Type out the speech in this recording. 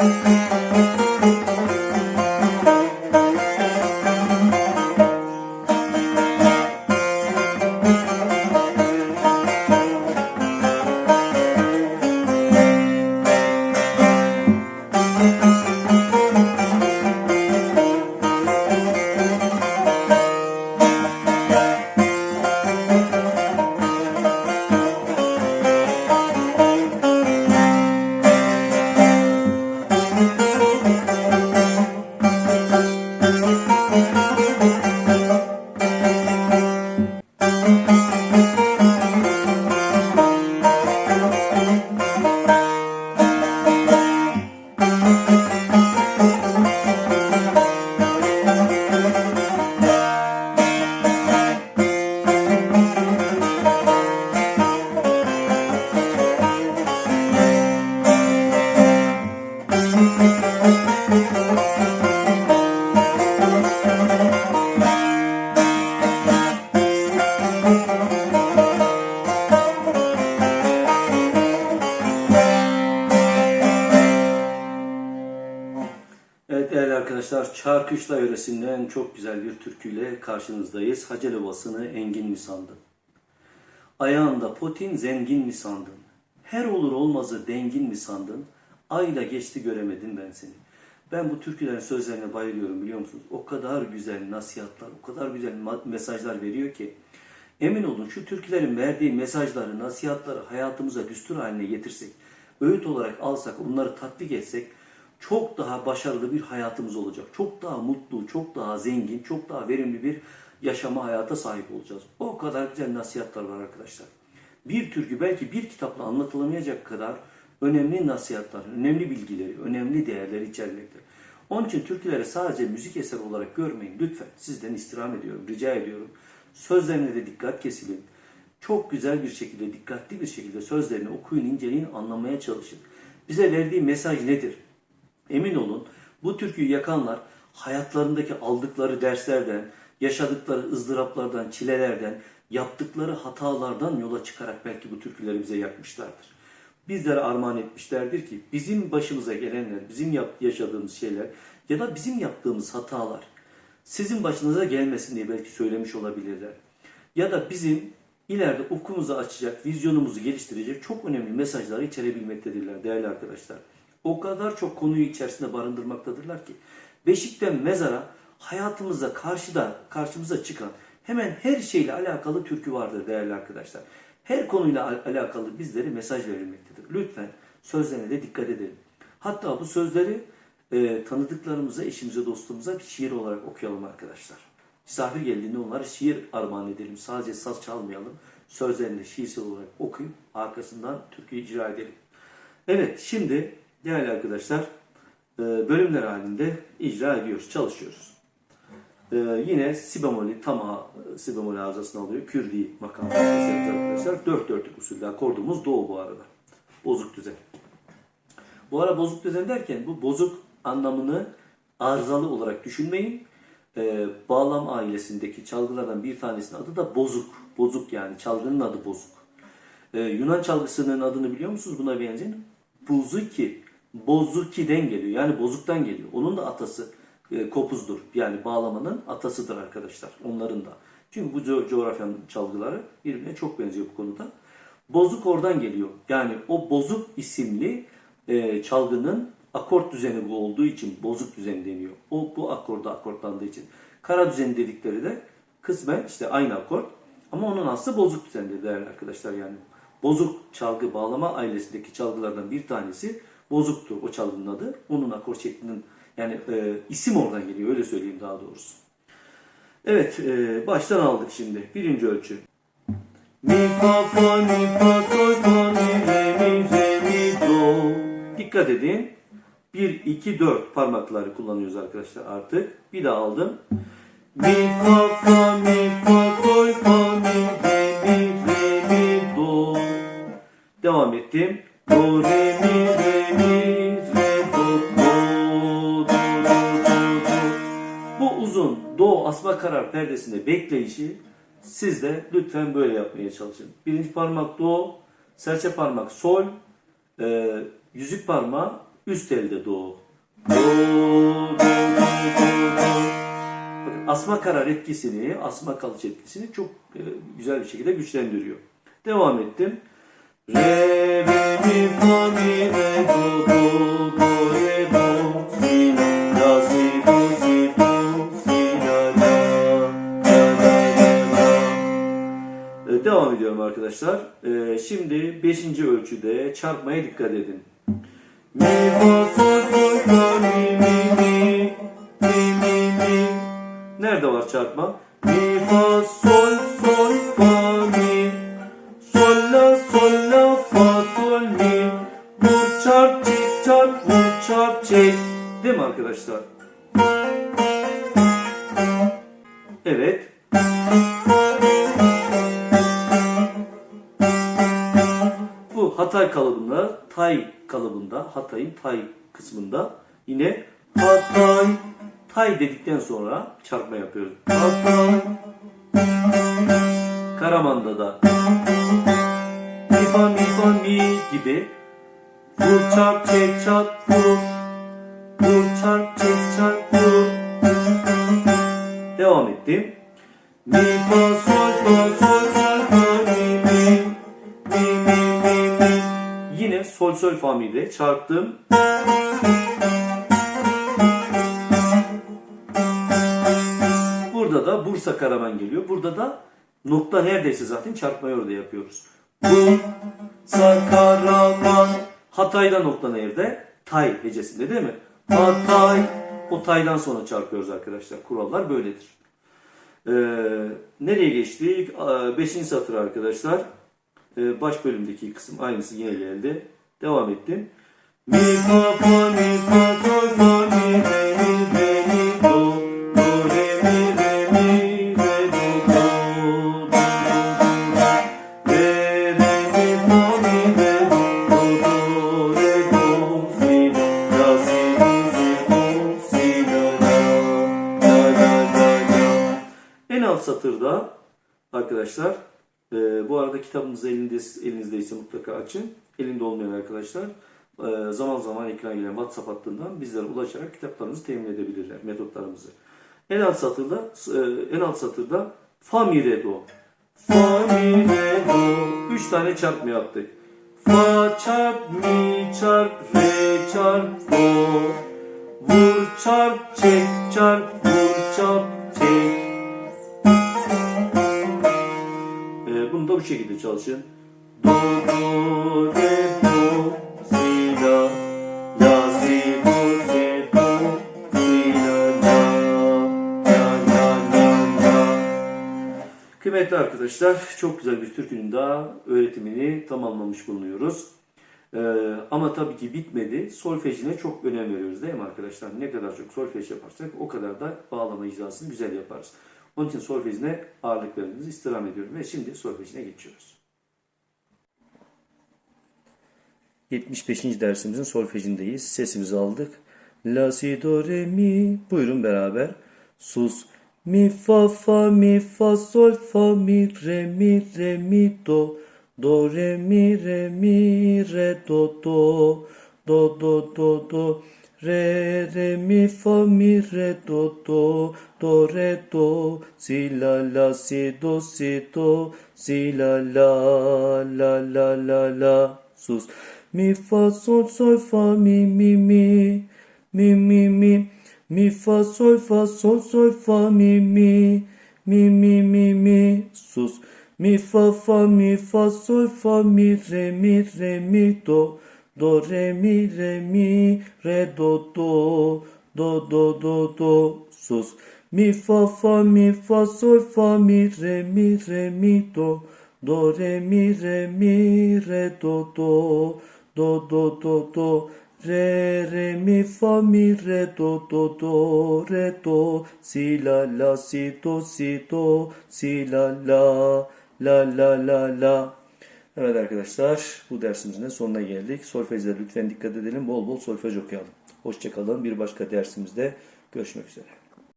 Evet arkadaşlar, Çarkışla yöresinden çok güzel bir türküyle karşınızdayız. Hacel Ovası'nı engin mi sandın? Ayağında potin zengin mi sandın? Her olur olmazı dengin mi sandın? Ayla geçti göremedin ben seni. Ben bu türkülerin sözlerine bayılıyorum biliyor musunuz? O kadar güzel nasihatler, o kadar güzel mesajlar veriyor ki. Emin olun şu türkülerin verdiği mesajları, nasihatları hayatımıza düstur haline getirsek, öğüt olarak alsak, onları tatbik etsek çok daha başarılı bir hayatımız olacak. Çok daha mutlu, çok daha zengin, çok daha verimli bir yaşama hayata sahip olacağız. O kadar güzel nasihatler var arkadaşlar. Bir türkü belki bir kitapla anlatılamayacak kadar önemli nasihatler, önemli bilgileri, önemli değerleri içermektedir. Onun için türküleri sadece müzik eseri olarak görmeyin lütfen. Sizden istirham ediyorum, rica ediyorum. Sözlerine de dikkat kesilin. Çok güzel bir şekilde, dikkatli bir şekilde sözlerini okuyun, inceleyin, anlamaya çalışın. Bize verdiği mesaj nedir? Emin olun bu türküyü yakanlar hayatlarındaki aldıkları derslerden, yaşadıkları ızdıraplardan, çilelerden, yaptıkları hatalardan yola çıkarak belki bu türküleri bize yapmışlardır. Bizlere armağan etmişlerdir ki bizim başımıza gelenler, bizim yaşadığımız şeyler ya da bizim yaptığımız hatalar sizin başınıza gelmesin diye belki söylemiş olabilirler. Ya da bizim ileride ufkumuzu açacak, vizyonumuzu geliştirecek çok önemli mesajları içerebilmektedirler değerli arkadaşlar. O kadar çok konuyu içerisinde barındırmaktadırlar ki beşikten mezara hayatımızda karşıda karşımıza çıkan hemen her şeyle alakalı türkü vardır değerli arkadaşlar. Her konuyla al- alakalı bizlere mesaj verilmektedir. Lütfen sözlerine de dikkat edelim. Hatta bu sözleri e, tanıdıklarımıza, eşimize, dostumuza bir şiir olarak okuyalım arkadaşlar. Misafir geldiğinde onlara şiir armağan edelim. Sadece saz çalmayalım. Sözlerini şiirsel olarak okuyup arkasından türküyü icra edelim. Evet şimdi değerli arkadaşlar e, bölümler halinde icra ediyoruz, çalışıyoruz. E, yine si bemol'i tama si bemol arızasını alıyor. Kürdi makamı arkadaşlar. Dört dörtlük usulde akordumuz do bu arada. Bozuk düzen. Bu ara bozuk düzen derken bu bozuk anlamını arızalı olarak düşünmeyin. Bağlam ailesindeki çalgılardan bir tanesinin adı da bozuk. Bozuk yani çalgının adı bozuk. Yunan çalgısının adını biliyor musunuz buna benzeyen? Buzuki. Bozuki'den geliyor. Yani bozuktan geliyor. Onun da atası e, kopuzdur. Yani bağlamanın atasıdır arkadaşlar. Onların da. Çünkü bu co- coğrafyanın çalgıları birbirine çok benziyor bu konuda. Bozuk oradan geliyor. Yani o bozuk isimli e, çalgının akort düzeni bu olduğu için bozuk düzen deniyor. O bu akorda akortlandığı için. Kara düzeni dedikleri de kısmen işte aynı akort ama onun aslı bozuk düzendir değerli arkadaşlar yani. Bozuk çalgı bağlama ailesindeki çalgılardan bir tanesi bozuktur o çalgının adı. Onun akort şeklinin yani e, isim oradan geliyor öyle söyleyeyim daha doğrusu. Evet e, baştan aldık şimdi. Birinci ölçü. Mi fa fa mi fa sol fa mi re mi re mi do. Dikkat edin. 1 2 4 parmakları kullanıyoruz arkadaşlar artık. Bir daha aldım. Mi fa perdesinde bekleyişi siz de lütfen böyle yapmaya çalışın. Birinci parmak do, serçe parmak sol, e, yüzük parmağı Üst elde do. Asma karar etkisini, asma kalıç etkisini çok e, güzel bir şekilde güçlendiriyor. Devam ettim. Re, mi, mi, arkadaşlar. E, Şimdi 5. ölçüde çarpmaya dikkat edin. Mi, fa, sol, sol, mi, mi, mi, mi, mi, mi. Nerede var çarpma? Mi, fa, sol, sol, fa, mi. Sol, la, sol, la, fa, sol, mi. Vur, çarp, çek, çarp, vur, çarp, çek. Değil mi arkadaşlar? Hatay kalıbında, Tay kalıbında, Hatay'ın Tay kısmında yine Hatay, Tay dedikten sonra çarpma yapıyoruz. Hatay, Karaman'da da mi fa mi fa mi gibi vur çarp çek çarp vur vur çarp çek çarp vur devam ettim. Mi fa sol fa sol yine sol sol fa çarptım Burada da Bursa Karaman geliyor. Burada da nokta neredeyse zaten çarpmayı orada yapıyoruz. Bursa Karaman Hatay'da nokta nerede? Tay hecesinde değil mi? Hatay o taydan sonra çarpıyoruz arkadaşlar. Kurallar böyledir. Ee, nereye geçtik? Ee, Beşinci satır arkadaşlar. Ee, baş bölümdeki kısım aynısı yine geldi. Devam ettim. Mi fa fa mi fa sol fa mi re mi re mi do do re mi re mi re do do do do re re mi fa mi re do do do re do si la si do si do si la la la la la en alt satırda arkadaşlar e, bu arada kitabınız elinde, elinizdeyse mutlaka açın. Elinde olmayan arkadaşlar e, zaman zaman ekran gelen WhatsApp hattından bizlere ulaşarak kitaplarınızı temin edebilirler, metotlarımızı. En alt satırda e, en alt satırda fa mi re do. Fa mi re do. Üç tane çarpma yaptık. Fa çarp mi çarp re çarp do. Vur çarp çek çarp vur çarp çek. Bu şekilde çalışın. Do, do, re, do, si, la, la, si, do, si, do, si, la, la, la, la, la, la. Kıymetli arkadaşlar, çok güzel bir türkünün daha öğretimini tamamlamış bulunuyoruz. Ee, ama tabii ki bitmedi. Solfejine çok önem veriyoruz değil mi arkadaşlar? Ne kadar çok solfej yaparsak o kadar da bağlama icrasını güzel yaparız. Onun için solfejine ağırlık vermenizi istirham ediyorum ve şimdi solfejine geçiyoruz. 75. dersimizin solfejindeyiz. Sesimizi aldık. La si do re mi. Buyurun beraber. Sus. Mi fa fa mi fa sol fa mi re mi re mi do. Do re mi re mi re do do. Do do do do. Re re mi fa mi re do do. Do re do. Si la la si do si do. Si la la la la la la. Sus. Mi fa sol sol fa mi mi mi. Mi mi mi. Mi fa sol fa sol sol fa mi mi. Mi mi mi mi. Sus. Mi fa fa mi fa sol fa mi re mi re mi do. Do re mi re mi re do do. Do do do do. Sus. Mi fa fa mi fa sol fa mi re mi re mi do. Do re mi re mi re do do. Do do do do. Re re mi fa mi re do do do re do si la la si do si do si la la la la la la Evet arkadaşlar bu dersimizin de sonuna geldik. Solfejlere lütfen dikkat edelim. Bol bol solfej okuyalım. Hoşçakalın. Bir başka dersimizde görüşmek üzere.